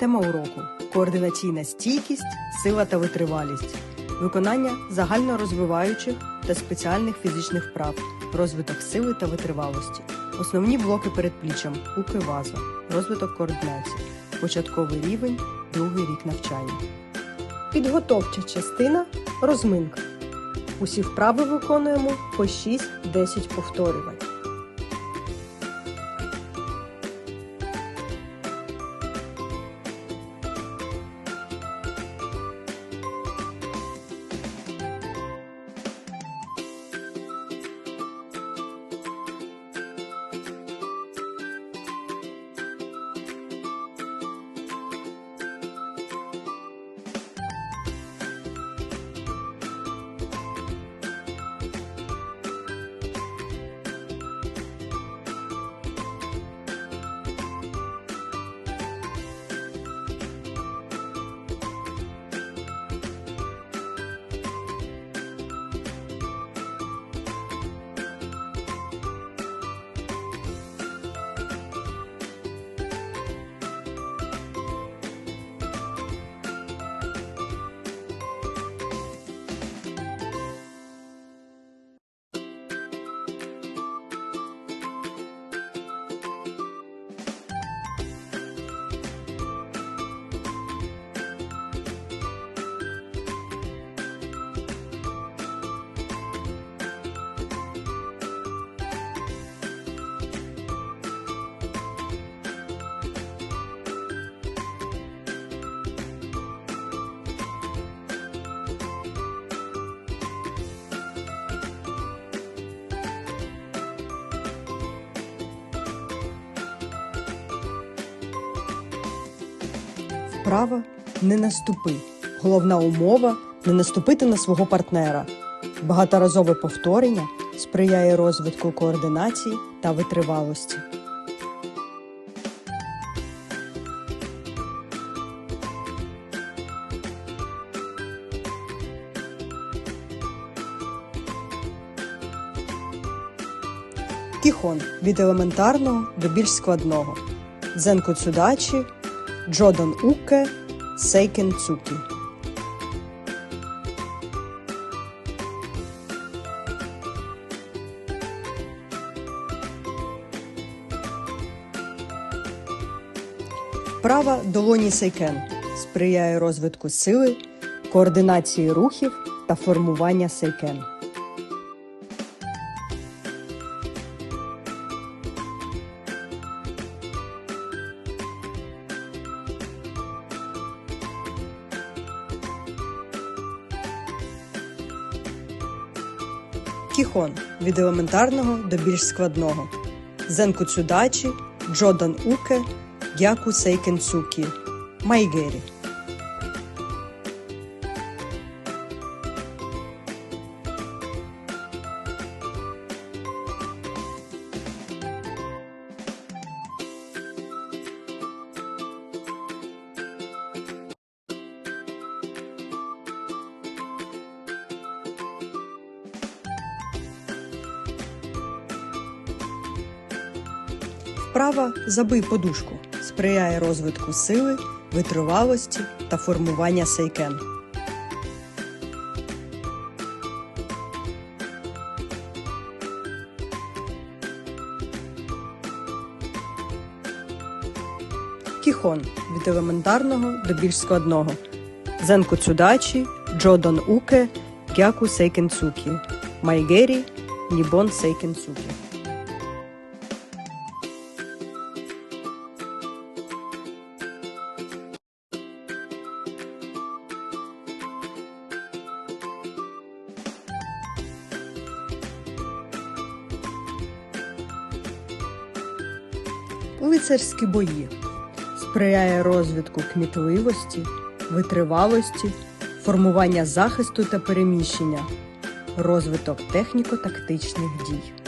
Тема уроку координаційна стійкість, сила та витривалість, виконання загальнорозвиваючих та спеціальних фізичних вправ, розвиток сили та витривалості, основні блоки перед пліччям, уки ваза, розвиток координації, початковий рівень, другий рік навчання. Підготовча частина розминка. Усі вправи виконуємо по 6-10 повторювань. Вправа не наступи. Головна умова не наступити на свого партнера. Багаторазове повторення сприяє розвитку координації та витривалості. Кіхон від елементарного до більш складного. Зенку Цудачі, Джодан Уке, Сейкен Цукі. Права долоні сейкен сприяє розвитку сили, координації рухів та формування сейкен. Кіхон від елементарного до більш складного. Зенку Цюдачі, Джодан Уке, Гяку Сейкен Цукі, Майгері. Вправа забий подушку сприяє розвитку сили, витривалості та формування сейкен. Кіхон від елементарного до більш складного. Зенку Цудачі, Джодан Уке, Гяку Сейкенцукі, Майгері, Нібон Сейкенцукі. Лицарські бої сприяє розвитку кмітливості, витривалості, формування захисту та переміщення, розвиток техніко-тактичних дій.